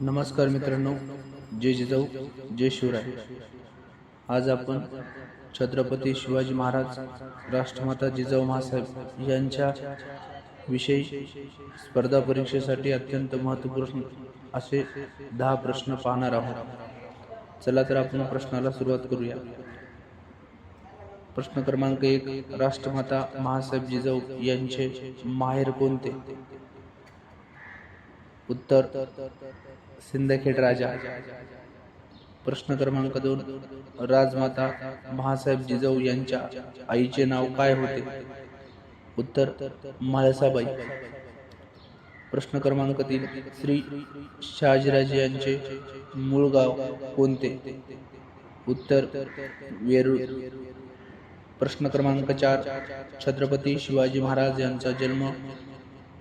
नमस्कार मित्रांनो जय जिजाऊ जय शिवराय. आज आपण छत्रपती शिवाजी महाराज राष्ट्रमाता जिजाऊ महासाहेब यांच्या विषयी स्पर्धा परीक्षेसाठी अत्यंत महत्त्वपूर्ण असे दहा प्रश्न पाहणार आहोत. चला तर आपण प्रश्नाला सुरुवात करूया. प्रश्न क्रमांक एक राष्ट्रमाता महासाहेब जिजाऊ यांचे माहेर कोणते? उत्तर सिंदखेड राजा. प्रश्न क्रमांक दोन राजमाता महासाहेब जिजाऊ यांच्या आईचे नाव काय होते? उत्तर म्हाळसाबाई. प्रश्न क्रमांक तीन श्री शहाजीराजे यांचे मूळ गाव कोणते? उत्तर वेरूळ. प्रश्न क्रमांक चार छत्रपती शिवाजी महाराज यांचा जन्म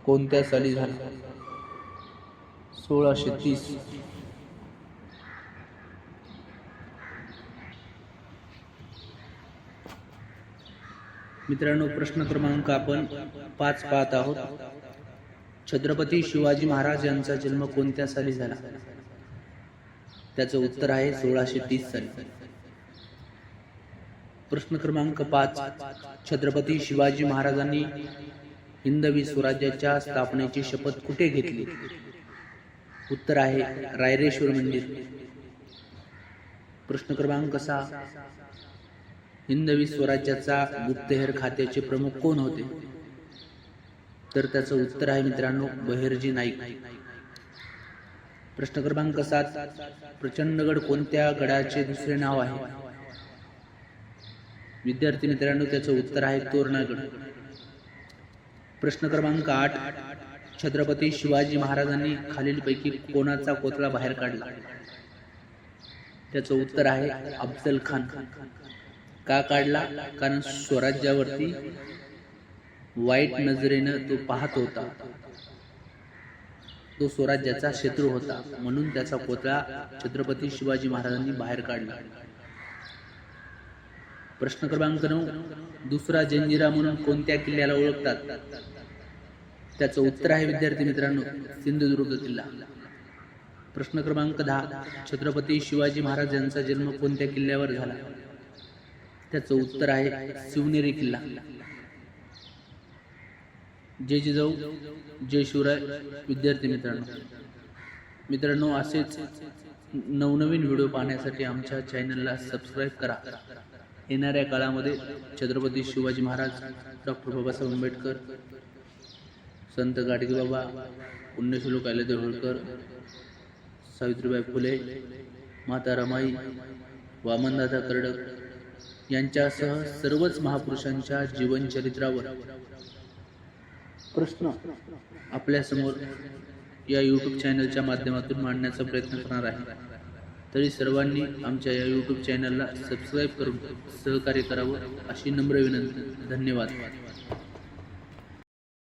कोणत्या साली झाला? सोळाशे तीस. मित्रांनो प्रश्न क्रमांक आपण पाच पाहत आहोत. छत्रपती शिवाजी महाराज यांचा जन्म कोणत्या साली झाला? त्याचं उत्तर आहे सोळाशे तीस साली. प्रश्न क्रमांक पाच छत्रपती शिवाजी महाराजांनी हिंदवी स्वराज्याच्या स्थापनेची शपथ कुठे घेतली? उत्तर आहे रायरेश्वर मंदिर. प्रश्न क्रमांक सहा. हिंदवी स्वराज्याचा गुप्तहेर खात्याचे प्रमुख कोण होते? तर त्याचं उत्तर आहे मित्रांनो बहिर्जी नाईक. प्रश्न क्रमांक सात. प्रचंडगड कोणत्या गडाचे दुसरे नाव आहे? विद्यार्थी मित्रांनो त्याचं उत्तर आहे तोरणागड. प्रश्न क्रमांक आठ. छत्रपती शिवाजी महाराजांनी खालीलपैकी कोणाचा कोथळा बाहेर काढला? त्याचं उत्तर आहे अफजल खान. का काढला? कारण स्वराज्यावरती वाईट नजरेनं तो पाहत होता. तो स्वराज्याचा शत्रू होता. म्हणून त्याचा कोथळा छत्रपती शिवाजी महाराजांनी बाहेर काढला. प्रश्न क्रमांक नऊ. दुसरा जंजिरा म्हणून कोणत्या किल्ल्याला ओळखतात? त्याचं उत्तर आहे विद्यार्थी मित्रांनो सिंधुदुर्ग किल्ला. प्रश्न क्रमांक दहा छत्रपती शिवाजी महाराज यांचा जन्म कोणत्या किल्ल्यावर झाला? त्याचं उत्तर आहे शिवनेरी किल्ला. जय जिजाऊ जय शिवराय विद्यार्थी मित्रांनो. मित्रांनो असेच नवनवीन व्हिडिओ पाहण्यासाठी आमच्या चॅनलला सबस्क्राईब करा. येणाऱ्या काळामध्ये छत्रपती शिवाजी महाराज डॉक्टर बाबासाहेब आंबेडकर संत गाडगेबाबा पुण्यश्लोक कायलेदेव होळकर सावित्रीबाई फुले माता रमाई वामनदादा कर्डक यांच्यासह सर्वच महापुरुषांच्या जीवनचरित्रावर प्रश्न आपल्यासमोर या यूट्यूब चॅनलच्या माध्यमातून मांडण्याचा प्रयत्न करणार आहे. तरी सर्वांनी आमच्या या यूट्यूब चॅनलला सबस्क्राईब करून सहकार्य करावं अशी नम्र विनंती. धन्यवाद.